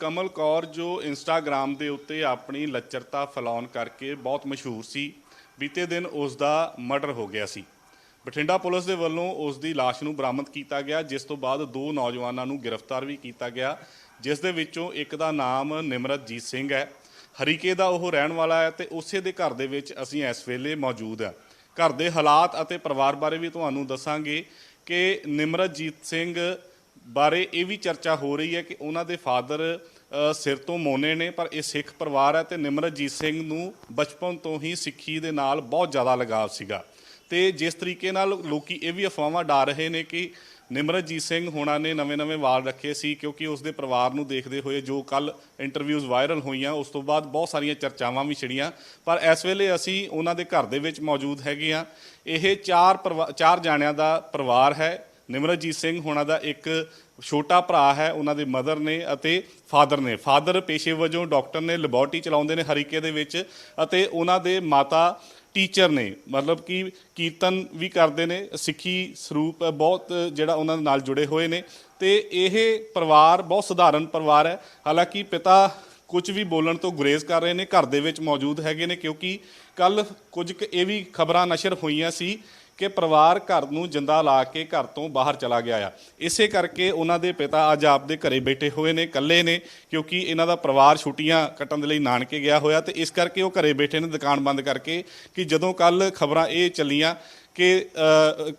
ਕਮਲ ਕੌਰ ਜੋ ਇੰਸਟਾਗ੍ਰam ਦੇ ਉੱਤੇ ਆਪਣੀ ਲੱਚਰਤਾ ਫੈਲਾਉਣ ਕਰਕੇ ਬਹੁਤ ਮਸ਼ਹੂਰ ਸੀ, ਬੀਤੇ ਦਿਨ ਉਸ ਦਾ ਮਰਡਰ ਹੋ ਗਿਆ ਸੀ। ਬਠਿੰਡਾ ਪੁਲਿਸ ਦੇ ਵੱਲੋਂ ਉਸ ਦੀ ਲਾਸ਼ ਨੂੰ ਬਰਾਮਦ ਕੀਤਾ ਗਿਆ, ਜਿਸ ਤੋਂ ਬਾਅਦ ਦੋ ਨੌਜਵਾਨਾਂ ਨੂੰ ਗ੍ਰਿਫਤਾਰ ਵੀ ਕੀਤਾ ਗਿਆ, ਜਿਸ ਦੇ ਵਿੱਚੋਂ ਇੱਕ ਦਾ ਨਾਮ ਨਿਮਰਤਜੀਤ ਸਿੰਘ ਹੈ, ਹਰੀਕੇ ਦਾ ਉਹ ਰਹਿਣ ਵਾਲਾ ਹੈ ਤੇ ਉਸੇ ਦੇ ਘਰ ਦੇ ਵਿੱਚ ਅਸੀਂ ਇਸ ਵੇਲੇ ਮੌਜੂਦ ਹਾਂ। ਘਰ ਦੇ ਹਾਲਾਤ ਅਤੇ ਪਰਿਵਾਰ ਬਾਰੇ ਵੀ ਤੁਹਾਨੂੰ ਦੱਸਾਂਗੇ ਕਿ ਨਿਮਰਤਜੀਤ ਸਿੰਘ ਬਾਰੇ ਇਹ ਵੀ ਚਰਚਾ ਹੋ ਰਹੀ ਹੈ ਕਿ ਉਹਨਾਂ ਦੇ ਫਾਦਰ ਸਿਰ ਤੋਂ ਮੋਨੇ ਨੇ, ਪਰ ਇਹ ਸਿੱਖ ਪਰਿਵਾਰ ਹੈ ਤੇ ਨਿਮਰਜੀਤ ਸਿੰਘ ਨੂੰ ਬਚਪਨ ਤੋਂ ਹੀ ਸਿੱਖੀ ਦੇ ਨਾਲ ਬਹੁਤ ਜ਼ਿਆਦਾ ਲਗਾਵ ਸੀਗਾ। ਤੇ ਜਿਸ ਤਰੀਕੇ ਨਾਲ ਲੋਕੀ ਇਹ ਵੀ ਅਫਵਾਹਾਂ ਡਾ ਰਹੇ ਨੇ ਕਿ ਨਿਮਰਤਜੀਤ ਸਿੰਘ ਹੋਣਾ ਨੇ ਨਵੇਂ-ਨਵੇਂ ਵਾਲ ਰੱਖੇ ਸੀ, ਕਿਉਂਕਿ ਉਸ ਦੇ ਪਰਿਵਾਰ ਨੂੰ ਦੇਖਦੇ ਹੋਏ ਜੋ ਕੱਲ ਇੰਟਰਵਿਊਜ਼ ਵਾਇਰਲ ਹੋਈਆਂ, ਉਸ ਤੋਂ ਬਾਅਦ ਬਹੁਤ ਸਾਰੀਆਂ ਚਰਚਾਵਾਂ ਵੀ ਛਿੜੀਆਂ। ਪਰ ਇਸ ਵੇਲੇ ਅਸੀਂ ਉਹਨਾਂ ਦੇ ਘਰ ਦੇ ਵਿੱਚ ਮੌਜੂਦ ਹੈਗੇ ਆ ਇਹ ਚਾਰ ਪਰਿਵਾ- ਚਾਰ ਜਾਣਿਆਂ ਦਾ ਪਰਿਵਾਰ ਹੈ। ਨਿਮਰਜੀਤ ਸਿੰਘ ਹੋਣਾ ਦਾ ਇੱਕ ਛੋਟਾ ਭਰਾ ਹੈ, ਉਹਨਾਂ ਦੇ ਮਦਰ ਨੇ ਅਤੇ ਫਾਦਰ ਨੇ। ਫਾਦਰ ਪੇਸ਼ੇ ਵਜੋਂ ਡਾਕਟਰ ਨੇ ਲੈਬੋਰਟਰੀ ਚਲਾਉਂਦੇ ਨੇ ਹਰੀਕੇ ਦੇ ਵਿੱਚ ਅਤੇ ਉਹਨਾਂ ਦੇ ਮਾਤਾ ਟੀਚਰ ਨੇ। ਮਤਲਬ ਕਿ ਕੀਰਤਨ ਵੀ ਕਰਦੇ ਨੇ, ਸਿੱਖੀ ਸਰੂਪ ਬਹੁਤ ਜਿਹੜਾ ਉਹਨਾਂ ਦੇ ਨਾਲ ਜੁੜੇ ਹੋਏ ਨੇ ਤੇ ਇਹ ਪਰਿਵਾਰ ਬਹੁਤ ਸਧਾਰਨ ਪਰਿਵਾਰ ਹੈ। ਹਾਲਾਂਕਿ ਪਿਤਾ ਕੁਝ ਵੀ ਬੋਲਣ ਤੋਂ ਗੁਰੇਜ਼ ਕਰ ਰਹੇ ਨੇ, ਘਰ ਦੇ ਵਿੱਚ ਮੌਜੂਦ ਹੈਗੇ ਨੇ ਕਿਉਂਕਿ ਕੱਲ ਕੁਝ ਕੁ ਇਹ ਵੀ ਖਬਰਾਂ ਨਸ਼ਰ ਹੋਈਆਂ ਸੀ ਕਿ ਪਰਿਵਾਰ ਘਰ ਨੂੰ ਜਿੰਦਾ ਲਾ ਕੇ ਘਰ ਤੋਂ ਬਾਹਰ ਚਲਾ ਗਿਆ ਆ। ਇਸੇ ਕਰਕੇ ਉਹਨਾਂ ਦੇ ਪਿਤਾ ਅੱਜ ਆਪਦੇ ਘਰੇ ਬੈਠੇ ਹੋਏ ਨੇ, ਇਕੱਲੇ ਨੇ, ਕਿਉਂਕਿ ਇਹਨਾਂ ਦਾ ਪਰਿਵਾਰ ਛੁੱਟੀਆਂ ਕੱਟਣ ਦੇ ਲਈ ਨਾਨਕੇ ਗਿਆ ਹੋਇਆ ਤੇ ਇਸ ਕਰਕੇ ਉਹ ਘਰੇ ਬੈਠੇ ਨੇ ਦੁਕਾਨ ਬੰਦ ਕਰਕੇ ਕਿ ਜਦੋਂ ਕੱਲ ਖਬਰਾਂ ਇਹ ਚੱਲੀਆਂ ਕਿ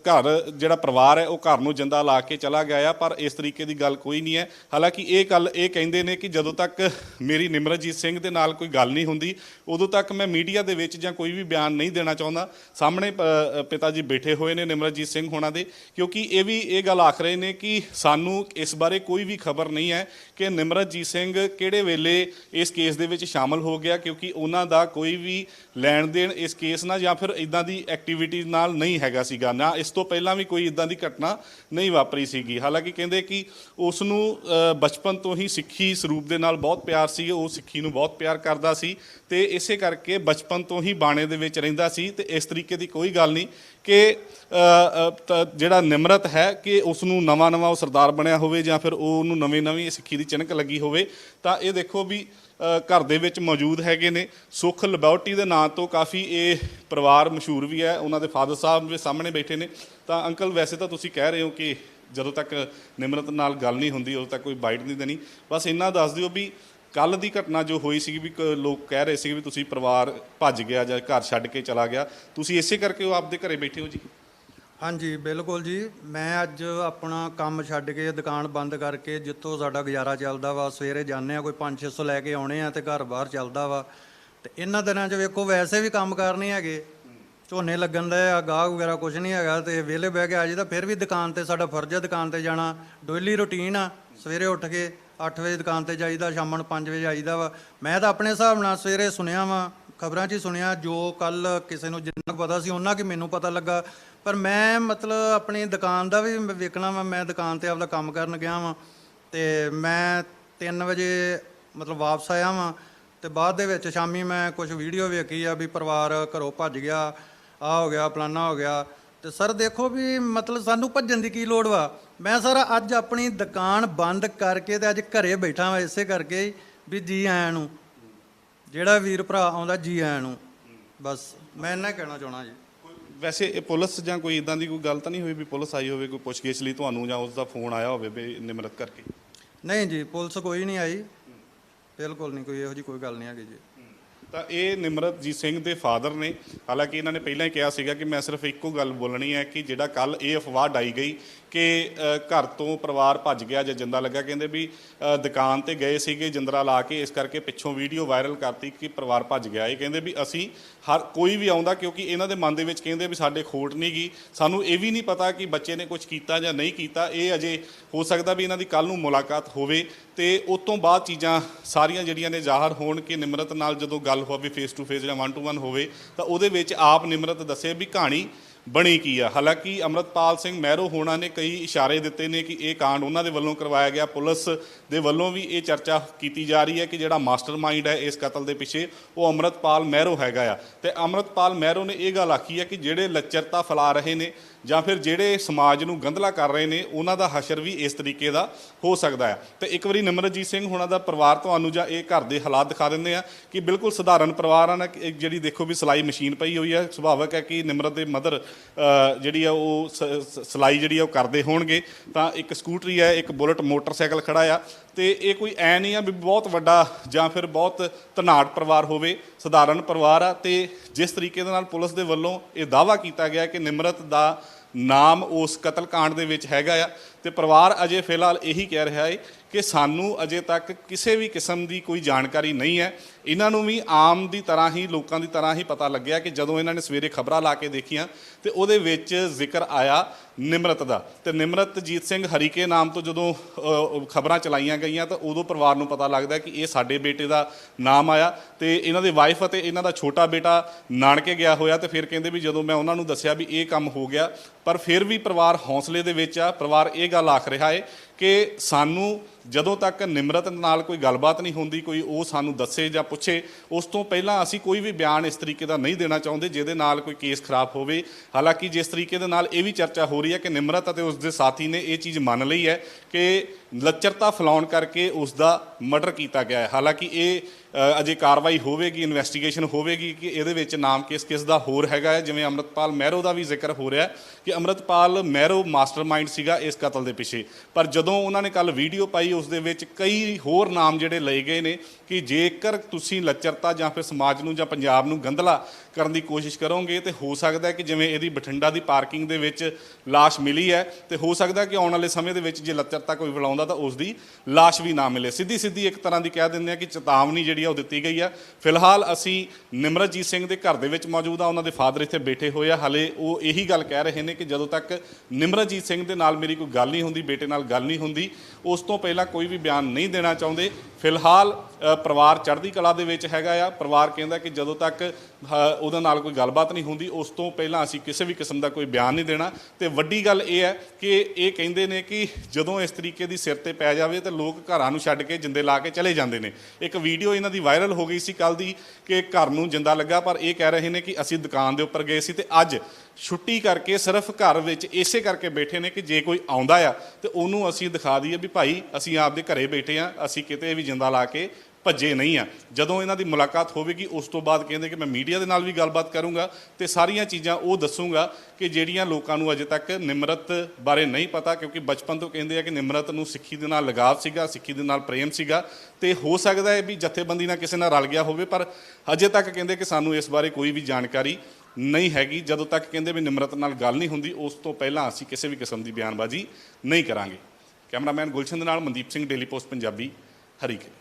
ਘਰ ਜਿਹੜਾ ਪਰਿਵਾਰ ਹੈ ਉਹ ਘਰ ਨੂੰ ਜਿੰਦਾ ਲਾ ਕੇ ਚਲਾ ਗਿਆ ਆ, ਪਰ ਇਸ ਤਰੀਕੇ ਦੀ ਗੱਲ ਕੋਈ ਨਹੀਂ ਹੈ। ਹਾਲਾਂਕਿ ਇਹ ਗੱਲ ਇਹ ਕਹਿੰਦੇ ਨੇ ਕਿ ਜਦੋਂ ਤੱਕ ਮੇਰੀ ਨਿਮਰਜੀਤ ਸਿੰਘ ਦੇ ਨਾਲ ਕੋਈ ਗੱਲ ਨਹੀਂ ਹੁੰਦੀ, ਉਦੋਂ ਤੱਕ ਮੈਂ ਮੀਡੀਆ ਦੇ ਵਿੱਚ ਜਾਂ ਕੋਈ ਵੀ ਬਿਆਨ ਨਹੀਂ ਦੇਣਾ ਚਾਹੁੰਦਾ। ਸਾਹਮਣੇ ਪਿਤਾ ਜੀ ਬੈਠੇ ਹੋਏ ਨੇ ਨਿਮਰਜੀਤ ਸਿੰਘ ਹੋਣਾ ਦੇ, ਕਿਉਂਕਿ ਇਹ ਵੀ ਇਹ ਗੱਲ ਆਖ ਰਹੇ ਨੇ ਕਿ ਸਾਨੂੰ ਇਸ ਬਾਰੇ ਕੋਈ ਵੀ ਖਬਰ ਨਹੀਂ ਹੈ ਕਿ ਨਿਮਰਜੀਤ ਸਿੰਘ ਕਿਹੜੇ ਵੇਲੇ ਇਸ ਕੇਸ ਦੇ ਵਿੱਚ ਸ਼ਾਮਲ ਹੋ ਗਿਆ, ਕਿਉਂਕਿ ਉਹਨਾਂ ਦਾ ਕੋਈ ਵੀ ਲੈਣ ਦੇਣ ਇਸ ਕੇਸ ਨਾਲ ਜਾਂ ਫਿਰ ਇਦਾਂ ਦੀ ਐਕਟੀਵਿਟੀ ਨਾਲ ਨਹੀਂ ਹੈਗਾ ਸੀਗਾ। ਨਾ ਇਸ ਤੋਂ ਪਹਿਲਾਂ ਵੀ ਕੋਈ ਇਦਾਂ ਦੀ ਘਟਨਾ ਨਹੀਂ ਵਾਪਰੀ ਸੀਗੀ। ਹਾਲਾਂਕਿ ਕਹਿੰਦੇ ਕਿ ਉਸ ਨੂੰ ਬਚਪਨ ਤੋਂ ਹੀ ਸਿੱਖੀ ਸਰੂਪ ਦੇ ਨਾਲ ਬਹੁਤ ਪਿਆਰ ਸੀ। ਉਹ ਸਿੱਖੀ ਨੂੰ ਬਹੁਤ ਪਿਆਰ ਕਰਦਾ ਸੀ ਤੇ ਇਸੇ ਕਰਕੇ ਬਚਪਨ ਤੋਂ ਹੀ ਬਾਣੇ ਦੇ ਵਿੱਚ ਰਹਿੰਦਾ ਸੀ ਤੇ ਇਸ ਤਰੀਕੇ ਦੀ ਕੋਈ ਗੱਲ ਨਹੀਂ। ਕਿ ਜਿਹੜਾ ਨਿਮਰਤ ਹੈ ਕਿ ਉਸ ਨੂੰ ਨਵਾਂ ਨਵਾਂ ਉਹ ਸਰਦਾਰ ਬਣਿਆ ਹੋਵੇ ਜਾਂ ਫਿਰ ਉਹ ਉਹਨੂੰ ਨਵੇਂ ਨਵੀਂ ਸਿੱਖੀ ਦੀ ਚਿਣਕ ਲੱਗੀ ਹੋਵੇ, ਤਾਂ ਇਹ ਦੇਖੋ ਵੀ ਘਰ ਦੇ ਵਿੱਚ ਮੌਜੂਦ ਹੈਗੇ ਨੇ। ਸੁਖ ਲੈਬੋਰਟਰੀ ਦੇ ਨਾਂ ਤੋਂ ਕਾਫੀ ਇਹ ਪਰਿਵਾਰ ਮਸ਼ਹੂਰ ਵੀ ਹੈ, ਉਹਨਾਂ ਦੇ ਫਾਦਰ ਸਾਹਿਬ ਵੀ ਸਾਹਮਣੇ ਬੈਠੇ ਨੇ। ਤਾਂ ਅੰਕਲ, ਵੈਸੇ ਤਾਂ ਤੁਸੀਂ ਕਹਿ ਰਹੇ ਹੋ ਕਿ ਜਦੋਂ ਤੱਕ ਨਿਮਰਤ ਨਾਲ ਗੱਲ ਨਹੀਂ ਹੁੰਦੀ, ਉਦੋਂ ਤੱਕ ਕੋਈ ਬਾਈਟ ਨਹੀਂ ਦੇਣੀ। ਬਸ ਇੰਨਾ ਦੱਸ ਦਿਓ ਵੀ ਕੱਲ ਦੀ ਘਟਨਾ ਜੋ ਹੋਈ ਸੀ ਵੀ ਕ- ਲੋਕ ਕਹਿ ਰਹੇ ਸੀ ਵੀ ਤੁਸੀਂ ਪਰਿਵਾਰ ਭੱਜ ਗਿਆ ਜਾਂ ਘਰ ਛੱਡ ਕੇ ਚਲਾ ਗਿਆ, ਤੁਸੀਂ ਇਸੇ ਕਰਕੇ ਉਹ ਆਪਦੇ ਘਰੇ ਬੈਠੇ ਹੋ ਜੀ? ਹਾਂਜੀ, ਬਿਲਕੁਲ ਜੀ। ਮੈਂ ਅੱਜ ਆਪਣਾ ਕੰਮ ਛੱਡ ਕੇ ਦੁਕਾਨ ਬੰਦ ਕਰਕੇ ਜਿੱਥੋਂ ਸਾਡਾ ਗੁਜ਼ਾਰਾ ਚੱਲਦਾ ਵਾ, ਸਵੇਰੇ ਜਾਂਦੇ ਆ ਕੋਈ 5-600 ਲੈ ਕੇ ਆਉਣੇ ਆ ਤੇ ਘਰ ਬਾਹਰ ਚੱਲਦਾ ਵਾ। ਤੇ ਇਹਨਾਂ ਦਿਨਾਂ 'ਚ ਵੇਖੋ, ਵੈਸੇ ਵੀ ਕੰਮ ਕਾਰ ਨਹੀਂ ਹੈਗੇ। ਝੋਨੇ ਲੱਗਣ ਦਾ ਆ, ਗਾਹਕ ਵਗੈਰਾ ਕੁਝ ਨਹੀਂ ਹੈਗਾ ਤੇ ਵਿਹਲੇ ਬਹਿ ਕੇ ਆ ਜੀ ਤਾਂ ਫਿਰ ਵੀ ਦੁਕਾਨ ਤੇ, ਸਾਡਾ ਫਰਜ਼ ਹੈ ਦੁਕਾਨ ਤੇ ਜਾਣਾ। ਡੇਲੀ ਰੁਟੀਨ ਆ, ਸਵੇਰੇ ਉੱਠ ਕੇ 8 ਵਜੇ ਦੁਕਾਨ ਤੇ ਜਾਈਦਾ, ਸ਼ਾਮਾਂ ਨੂੰ 5 ਵਜੇ ਆਈਦਾ ਵਾ। ਮੈਂ ਤਾਂ ਆਪਣੇ ਹਿਸਾਬ ਨਾਲ ਸਵੇਰੇ ਸੁਣਿਆ ਵਾ, ਖਬਰਾਂ 'ਚ ਹੀ ਸੁਣਿਆ, ਜੋ ਕੱਲ ਕਿਸੇ ਨੂੰ ਜਿੰਨਾ ਕੁ ਪਤਾ ਸੀ ਉਹਨਾਂ ਕਿ ਮੈਨੂੰ ਪਤਾ ਲੱਗਾ। ਪਰ ਮੈਂ ਮਤਲਬ ਆਪਣੀ ਦੁਕਾਨ ਦਾ ਵੀ ਵੇਖਣਾ ਵਾ, ਮੈਂ ਦੁਕਾਨ ਤੇ ਆਪਦਾ ਕੰਮ ਕਰਨ ਗਿਆ ਵਾਂ ਤੇ ਮੈਂ 3 ਵਜੇ ਮਤਲਬ ਵਾਪਸ ਆਇਆ ਵਾਂ ਤੇ ਬਾਅਦ ਦੇ ਵਿੱਚ ਸ਼ਾਮੀ ਮੈਂ ਕੁਝ ਵੀਡੀਓ ਵੇਖੀ ਆ ਵੀ ਪਰਿਵਾਰ ਘਰੋਂ ਭੱਜ ਗਿਆ, ਆ ਹੋ ਗਿਆ, ਫਲਾਨਾ ਹੋ ਗਿਆ ਤੇ ਸਰ ਦੇਖੋ ਵੀ ਮਤਲਬ ਸਾਨੂੰ ਭੱਜਣ ਦੀ ਕੀ ਲੋੜ ਵਾ। ਮੈਂ ਸਰ ਅੱਜ ਆਪਣੀ ਦੁਕਾਨ ਬੰਦ ਕਰਕੇ ਤੇ ਅੱਜ ਘਰੇ ਬੈਠਾ ਵਾਂ ਇਸੇ ਕਰਕੇ ਵੀ ਜੀ ਆਇਆਂ ਨੂੰ। ਜਿਹੜਾ ਵੀਰ ਭਰਾ ਆਉਂਦਾ ਜੀ ਆਇਆਂ ਨੂੰ। ਬਸ ਮੈਂ ਹੀ ਕਹਿਣਾ ਚਾਹਣਾ ਜੀ। ਵੈਸੇ ਇਹ ਪੁਲਿਸ ਜਾਂ ਕੋਈ ਇਦਾਂ ਦੀ ਕੋਈ ਗੱਲ ਤਾਂ ਨਹੀਂ ਹੋਈ ਵੀ ਪੁਲਿਸ ਆਈ ਹੋਵੇ ਕੋਈ ਪੁੱਛਗਿੱਛ ਲਈ ਤੁਹਾਨੂੰ ਜਾਂ ਉਸ ਦਾ ਫੋਨ ਆਇਆ ਹੋਵੇ ਵੀ ਨਿਮਰਤ ਕਰਕੇ? ਨਹੀਂ ਜੀ ਪੁਲਿਸ ਕੋਈ ਨਹੀਂ ਆਈ। ਬਿਲਕੁਲ ਨਹੀਂ ਕੋਈ ਇਹੋ ਜੀ ਕੋਈ ਗੱਲ ਨਹੀਂ ਹੈਗੀ ਜੀ। ਤਾਂ ਇਹ ਨਿਮਰਤਜੀਤ ਸਿੰਘ ਦੇ ਫਾਦਰ ਨੇ, ਹਾਲਾਂਕਿ ਇਹਨਾਂ ਨੇ ਪਹਿਲਾਂ ਹੀ ਕਿਹਾ ਸੀਗਾ ਕਿ ਮੈਂ ਸਿਰਫ ਇੱਕੋ ਗੱਲ ਬੋਲਣੀ ਹੈ ਕਿ ਜਿਹੜਾ ਕੱਲ ਇਹ ਅਫਵਾਹ ਡਾਈ ਗਈ ਕਿ ਘਰ ਤੋਂ ਪਰਿਵਾਰ ਭੱਜ ਗਿਆ ਜਾਂ ਜਿੰਦਾ ਲੱਗਾ, ਕਹਿੰਦੇ ਵੀ ਦੁਕਾਨ ਤੇ ਗਏ ਸੀਗੇ, ਜਿੰਦਰਾ ਲਾ ਕੇ ਇਸ ਕਰਕੇ ਪਿੱਛੋਂ ਵੀਡੀਓ ਵਾਇਰਲ ਕਰਤੀ ਕਿ ਪਰਿਵਾਰ ਭੱਜ ਗਿਆ। ਇਹ ਕਹਿੰਦੇ ਵੀ ਅਸੀਂ ਹਰ, ਕੋਈ ਵੀ ਆਉਂਦਾ ਕਿਉਂਕਿ ਇਹਨਾਂ ਦੇ ਮਨ ਦੇ ਵਿੱਚ ਕਹਿੰਦੇ ਵੀ ਸਾਡੇ ਖੋਟ ਨਹੀਂ ਗਈ ਸਾਨੂੰ ਇਹ ਵੀ ਨਹੀਂ ਪਤਾ ਕਿ ਬੱਚੇ ਨੇ ਕੁਝ ਕੀਤਾ ਜਾਂ ਨਹੀਂ ਕੀਤਾ। ਇਹ ਅਜੇ ਹੋ ਸਕਦਾ ਵੀ ਇਹਨਾਂ ਦੀ ਕੱਲ ਨੂੰ ਮੁਲਾਕਾਤ ਹੋਵੇ ਤੇ ਉਸ ਤੋਂ ਬਾਅਦ ਚੀਜ਼ਾਂ ਸਾਰੀਆਂ ਜਿਹੜੀਆਂ ਨੇ ਜ਼ਾਹਰ ਹੋਣ ਕਿ ਨਿਮਰਤ ਨਾਲ ਜਦੋਂ ਗੱਲ ਹੋਵੇ ਫੇਸ ਟੂ ਫੇਸ ਜਾਂ ਵਨ ਟੂ ਵਨ ਹੋਵੇ, ਤਾਂ ਉਹਦੇ ਵਿੱਚ ਆਪ ਨਿਮਰਤ ਦੱਸੇ ਵੀ ਕਹਾਣੀ ਬਣੀ ਕੀ ਆ। ਹਾਲਾਂਕਿ ਅਮਰਤਪਾਲ ਸਿੰਘ ਮਹਿਰੋ ਹੋਣਾ ਨੇ ਕਈ ਇਸ਼ਾਰੇ ਦਿੱਤੇ ਨੇ ਕਿ ਇਹ ਕਾਂਡ ਉਹਨਾਂ ਦੇ ਵੱਲੋਂ ਕਰਵਾਇਆ ਗਿਆ। ਪੁਲਿਸ ਦੇ ਵੱਲੋਂ ਵੀ ਇਹ ਚਰਚਾ ਕੀਤੀ ਜਾ ਰਹੀ ਹੈ ਕਿ ਜਿਹੜਾ ਮਾਸਟਰਮਾਈਂਡ ਹੈ ਇਸ ਕਤਲ ਦੇ ਪਿੱਛੇ ਉਹ ਅਮਰਤਪਾਲ ਮਹਿਰੋ ਹੈਗਾ ਆ। ਤੇ ਅਮਰਤਪਾਲ ਮਹਿਰੋ ਨੇ ਇਹ ਗੱਲ ਆਖੀ ਹੈ ਕਿ ਜਿਹੜੇ ਲੱਚਰਤਾ ਫੈਲਾ ਰਹੇ ਨੇ ਜਾਂ ਫਿਰ ਜਿਹੜੇ ਸਮਾਜ ਨੂੰ ਗੰਧਲਾ ਕਰ ਰਹੇ ਨੇ, ਉਹਨਾਂ ਦਾ ਹਸ਼ਰ ਵੀ ਇਸ ਤਰੀਕੇ ਦਾ ਹੋ ਸਕਦਾ ਹੈ। ਤੇ ਇੱਕ ਵਾਰੀ ਨਿਮਰਜੀਤ ਸਿੰਘ ਹੁਣਾਂ ਦਾ ਪਰਿਵਾਰ ਤੁਹਾਨੂੰ ਜਾਂ ਇਹ ਘਰ ਦੇ ਹਾਲਾਤ ਦਿਖਾ ਦਿੰਦੇ ਆ ਕਿ ਬਿਲਕੁਲ ਸਧਾਰਨ ਪਰਿਵਾਰ ਆ ਨਾ, ਕਿ ਜਿਹੜੀ ਦੇਖੋ ਵੀ ਸਿਲਾਈ ਮਸ਼ੀਨ ਪਈ ਹੋਈ ਹੈ ਸੁਭਾਵਕ ਹੈ ਕਿ ਨਿਮਰਤ ਦੇ ਮਦਰ ਜਿਹੜੀ ਆ ਉਹ ਸ- ਸਿਲਾਈ ਜਿਹੜੀ ਆ ਉਹ ਕਰਦੇ ਹੋਣਗੇ, ਤਾਂ ਇੱਕ ਸਕੂਟਰੀ ਹੈ ਇੱਕ ਬੁਲਟ ਮੋਟਰਸਾਈਕਲ ਖੜਾ ਆ। ਤੇ ਇਹ ਕੋਈ ਐ ਨਹੀਂ ਆ ਵੀ ਬਹੁਤ ਵੱਡਾ ਜਾਂ ਫਿਰ ਬਹੁਤ ਧਨਾੜ ਪਰਿਵਾਰ ਹੋਵੇ, ਸਧਾਰਨ ਪਰਿਵਾਰ ਆ। ਤੇ ਜਿਸ ਤਰੀਕੇ ਦੇ ਨਾਲ ਪੁਲਿਸ ਦੇ ਵੱਲੋਂ ਇਹ ਦਾਵਾ ਕੀਤਾ ਗਿਆ ਕਿ ਨਿਮਰਤ ਦਾ ਨਾਮ ਉਸ ਕਤਲकांड ਦੇ ਵਿੱਚ ਹੈਗਾ ਆ ਤੇ ਪਰਿਵਾਰ ਅਜੇ ਫਿਲਹਾਲ ਇਹੀ ਕਹਿ ਰਿਹਾ ਹੈ ਕਿ ਸਾਨੂੰ ਅਜੇ ਤੱਕ ਕਿਸੇ ਵੀ ਕਿਸਮ ਦੀ ਕੋਈ ਜਾਣਕਾਰੀ ਨਹੀਂ ਹੈ। ਇਹਨਾਂ ਨੂੰ ਵੀ ਆਮ ਦੀ ਤਰ੍ਹਾਂ ਹੀ, ਲੋਕਾਂ ਦੀ ਤਰ੍ਹਾਂ ਹੀ ਪਤਾ ਲੱਗਿਆ ਕਿ ਜਦੋਂ ਇਹਨਾਂ ਨੇ ਸਵੇਰੇ ਖਬਰਾਂ ਲਾ ਕੇ ਦੇਖੀਆਂ ਤੇ ਉਹਦੇ ਵਿੱਚ ਜ਼ਿਕਰ ਆਇਆ ਨਿਮਰਤ ਦਾ। ਤੇ ਨਿਮਰਤਜੀਤ ਸਿੰਘ ਹਰੀਕੇ ਨਾਮ ਤੋਂ ਜਦੋਂ ਖਬਰਾਂ ਚਲਾਈਆਂ ਗਈਆਂ ਤਾਂ ਉਦੋਂ ਪਰਿਵਾਰ ਨੂੰ ਪਤਾ ਲੱਗਦਾ ਕਿ ਇਹ ਸਾਡੇ ਬੇਟੇ ਦਾ ਨਾਮ ਆਇਆ ਤੇ ਇਹਨਾਂ ਦੇ ਵਾਈਫ ਅਤੇ ਇਹਨਾਂ ਦਾ ਛੋਟਾ ਬੇਟਾ ਨਾਨਕੇ ਗਿਆ ਹੋਇਆ ਤੇ ਫਿਰ ਕਹਿੰਦੇ ਵੀ ਜਦੋਂ ਮੈਂ ਉਹਨਾਂ ਨੂੰ ਦੱਸਿਆ ਵੀ ਇਹ ਕੰਮ ਹੋ ਗਿਆ, ਪਰ ਫਿਰ ਵੀ ਪਰਿਵਾਰ ਹੌਸਲੇ ਦੇ ਵਿੱਚ ਆ, ਪਰਿਵਾਰ ਇਹ ਗੱਲ ਆਖ ਰਿਹਾ ਹੈ ਕਿ ਸਾਨੂੰ ਜਦੋਂ ਤੱਕ ਨਿਮਰਤ ਨਾਲ ਕੋਈ ਗੱਲਬਾਤ ਨਹੀਂ ਹੁੰਦੀ, ਕੋਈ ਉਹ ਸਾਨੂੰ ਦੱਸੇ ਜਾਂ ਪੁੱਛੇ, ਉਸ ਤੋਂ ਪਹਿਲਾਂ ਅਸੀਂ ਕੋਈ ਵੀ ਬਿਆਨ ਇਸ ਤਰੀਕੇ ਦਾ ਨਹੀਂ ਦੇਣਾ ਚਾਹੁੰਦੇ ਜਿਹਦੇ ਨਾਲ ਕੋਈ ਕੇਸ ਖਰਾਬ ਹੋਵੇ। ਹਾਲਾਂਕਿ ਜਿਸ ਤਰੀਕੇ ਦੇ ਨਾਲ ਇਹ ਵੀ ਚਰਚਾ ਹੋ ਰਹੀ ਹੈ ਕਿ ਨਿਮਰਤ ਅਤੇ ਉਸ ਦੇ ਸਾਥੀ ਨੇ ਇਹ ਚੀਜ਼ ਮੰਨ ਲਈ ਹੈ ਕਿ ਲੱਚਰਤਾ ਫਲਾਉਣ ਕਰਕੇ ਉਸ ਦਾ ਮਰਡਰ ਕੀਤਾ ਗਿਆ ਹੈ। ਹਾਲਾਂਕਿ ਇਹ ਅਜੇ ਕਾਰਵਾਈ ਹੋਵੇਗੀ ਇਨਵੈਸਟੀਗੇਸ਼ਨ ਹੋਵੇਗੀ ਕਿ ਇਹਦੇ ਵਿੱਚ ਨਾਮ ਕਿਸ ਕਿਸ ਦਾ ਹੋਰ ਹੈਗਾ ਹੈ। ਜਿਵੇਂ ਅੰਮ੍ਰਿਤਪਾਲ ਮਹਿਰੋ ਦਾ ਵੀ ਜ਼ਿਕਰ ਹੋ ਰਿਹਾ ਕਿ ਅੰਮ੍ਰਿਤਪਾਲ ਮਹਿਰੋ ਮਾਸਟਰਮਾਈਂਡ ਸੀਗਾ ਇਸ ਕਤਲ ਦੇ ਪਿੱਛੇ। ਪਰ ਜਦੋਂ ਉਹਨਾਂ ਨੇ ਕੱਲ ਵੀਡੀਓ ਪਾਈ, ਉਸ ਦੇ ਵਿੱਚ ਕਈ ਹੋਰ ਨਾਮ ਜਿਹੜੇ ਲਏ ਗਏ ਨੇ ਕਿ ਜੇਕਰ ਤੁਸੀਂ ਲੱਚਰਤਾ ਜਾਂ ਫਿਰ ਸਮਾਜ ਨੂੰ ਜਾਂ ਪੰਜਾਬ ਨੂੰ ਗੰਧਲਾ ਕਰਨ ਦੀ ਕੋਸ਼ਿਸ਼ ਕਰੋਗੇ, ਤੇ ਹੋ ਸਕਦਾ ਹੈ ਕਿ ਜਿਵੇਂ ਇਹਦੀ ਬਠਿੰਡਾ ਦੀ ਪਾਰਕਿੰਗ ਦੇ ਵਿੱਚ ਲਾਸ਼ ਮਿਲੀ ਹੈ, ਤੇ ਹੋ ਸਕਦਾ ਕਿ ਆਉਣ ਵਾਲੇ ਸਮੇਂ ਦੇ ਵਿੱਚ ਜੇ ਲੱਚਰਤਾ ਕੋਈ ਬੁਲਾਉਂਦਾ ਤਾਂ ਉਸ ਦੀ ਲਾਸ਼ ਵੀ ਨਾ ਮਿਲੇ। ਸਿੱਧੀ ਸਿੱਧੀ ਇੱਕ ਤਰ੍ਹਾਂ ਦੀ ਕਹਿ ਦਿੰਦੇ ਆ ਕਿ ਚੇਤਾਵਨੀ ਜਿਹੜੀ ਆ ਉਹ ਦਿੱਤੀ ਗਈ ਆ। ਫਿਲਹਾਲ ਅਸੀਂ ਨਿਮਰਤਜੀਤ ਸਿੰਘ ਦੇ ਘਰ ਦੇ ਵਿੱਚ ਮੌਜੂਦ ਆ। ਉਹਨਾਂ ਦੇ ਫਾਦਰ ਇੱਥੇ ਬੈਠੇ ਹੋਏ ਆ। ਹਲੇ ਉਹ ਇਹੀ ਗੱਲ ਕਹਿ ਰਹੇ ਨੇ ਕਿ ਜਦੋਂ ਤੱਕ ਨਿਮਰਤਜੀਤ ਸਿੰਘ ਦੇ ਨਾਲ ਮੇਰੀ ਕੋਈ ਗੱਲ ਨਹੀਂ ਹੁੰਦੀ, ਬੇਟੇ ਨਾਲ ਗੱਲ ਨਹੀਂ ਹੁੰਦੀ, ਉਸ ਤੋਂ ਪਹਿਲਾਂ ਕੋਈ ਵੀ ਬਿਆਨ ਨਹੀਂ ਦੇਣਾ ਚਾਹੁੰਦੇ। ਫਿਲਹਾਲ ਪਰਿਵਾਰ ਚੜ੍ਹਦੀ ਕਲਾ ਦੇ ਵਿੱਚ ਹੈਗਾ ਆ। ਪਰਿਵਾਰ ਕਹਿੰਦਾ ਕਿ ਜਦੋਂ ਤੱਕ ਉਹਦੇ ਨਾਲ ਕੋਈ ਗੱਲਬਾਤ ਨਹੀਂ ਹੁੰਦੀ, ਉਸ ਤੋਂ ਪਹਿਲਾਂ ਅਸੀਂ ਕਿਸੇ ਵੀ ਕਿਸਮ ਦਾ ਕੋਈ ਬਿਆਨ ਨਹੀਂ ਦੇਣਾ। ਤੇ ਵੱਡੀ ਗੱਲ ਇਹ ਹੈ ਕਿ ਇਹ ਕਹਿੰਦੇ ਨੇ ਕਿ ਜਦੋਂ ਇਸ ਤਰੀਕੇ ਦੀ ਸਿਰ ਤੇ ਪੈ ਜਾਵੇ ਤਾਂ ਲੋਕ ਘਰਾਂ ਨੂੰ ਛੱਡ ਕੇ ਜਿੰਦੇ ਲਾ ਕੇ ਚਲੇ ਜਾਂਦੇ ਨੇ। ਇੱਕ ਵੀਡੀਓ ਇਹਨਾਂ ਦੀ ਵਾਇਰਲ ਹੋ ਗਈ ਸੀ ਕੱਲ ਦੀ ਕਿ ਘਰ ਨੂੰ ਜਿੰਦਾ ਲੱਗਾ, ਪਰ ਇਹ ਕਹਿ ਰਹੇ ਨੇ ਕਿ ਅਸੀਂ ਦੁਕਾਨ ਦੇ ਉੱਪਰ ਗਏ ਸੀ ਤੇ ਅੱਜ ਛੁੱਟੀ ਕਰਕੇ ਸਿਰਫ ਘਰ ਵਿੱਚ ਇਸੇ ਕਰਕੇ ਬੈਠੇ ਨੇ ਕਿ ਜੇ ਕੋਈ ਆਉਂਦਾ ਆ, ਤੇ ਉਹਨੂੰ ਅਸੀਂ ਦਿਖਾ ਦਈਏ ਵੀ ਭਾਈ ਅਸੀਂ ਆਪਦੇ ਘਰੇ ਬੈਠੇ ਆ, ਅਸੀਂ ਕਿਤੇ ਵੀ ਜਿੰਦਾ ਲਾ ਕੇ ਭੱਜੇ ਨਹੀਂ ਆ। ਜਦੋਂ ਇਹਨਾਂ ਦੀ ਮੁਲਾਕਾਤ ਹੋਵੇਗੀ, ਉਸ ਤੋਂ ਬਾਅਦ ਕਹਿੰਦੇ ਕਿ ਮੈਂ ਮੀਡੀਆ ਦੇ ਨਾਲ ਵੀ ਗੱਲਬਾਤ ਕਰੂੰਗਾ ਤੇ ਸਾਰੀਆਂ ਚੀਜ਼ਾਂ ਉਹ ਦੱਸੂੰਗਾ ਕਿ ਜਿਹੜੀਆਂ ਲੋਕਾਂ ਨੂੰ ਅਜੇ ਤੱਕ ਨਿਮਰਤ ਬਾਰੇ ਨਹੀਂ ਪਤਾ, ਕਿਉਂਕਿ ਬਚਪਨ ਤੋਂ ਕਹਿੰਦੇ ਆ ਕਿ ਨਿਮਰਤ ਨੂੰ ਸਿੱਖੀ ਦੇ ਨਾਲ ਲਗਾਵ ਸੀਗਾ, ਸਿੱਖੀ ਦੇ ਨਾਲ ਪ੍ਰੇਮ ਸੀਗਾ ਤੇ ਹੋ ਸਕਦਾ ਹੈ ਵੀ ਜਥੇਬੰਦੀ ਨਾਲ ਕਿਸੇ ਨਾਲ ਰਲ ਗਿਆ ਹੋਵੇ, ਪਰ ਅਜੇ ਤੱਕ ਕਹਿੰਦੇ ਕਿ ਸਾਨੂੰ ਇਸ ਬਾਰੇ ਕੋਈ ਵੀ ਜਾਣਕਾਰੀ ਨਹੀਂ ਹੈਗੀ, ਜਦੋਂ ਤੱਕ ਕਹਿੰਦੇ ਵੀ ਨਿਮਰਤ ਨਾਲ ਗੱਲ ਨਹੀਂ ਹੁੰਦੀ, ਉਸ ਤੋਂ ਪਹਿਲਾਂ ਅਸੀਂ ਕਿਸੇ ਵੀ ਕਿਸਮ ਦੀ ਬਿਆਨਬਾਜ਼ੀ ਨਹੀਂ ਕਰਾਂਗੇ। ਕੈਮਰਾਮੈਨ ਗੁਲਸ਼ਨ ਦੇ ਨਾਲ ਮਨਦੀਪ ਸਿੰਘ, ਡੇਲੀ ਪੋਸਟ, ਪੰਜਾਬੀ, ਹਰੀਕੇ।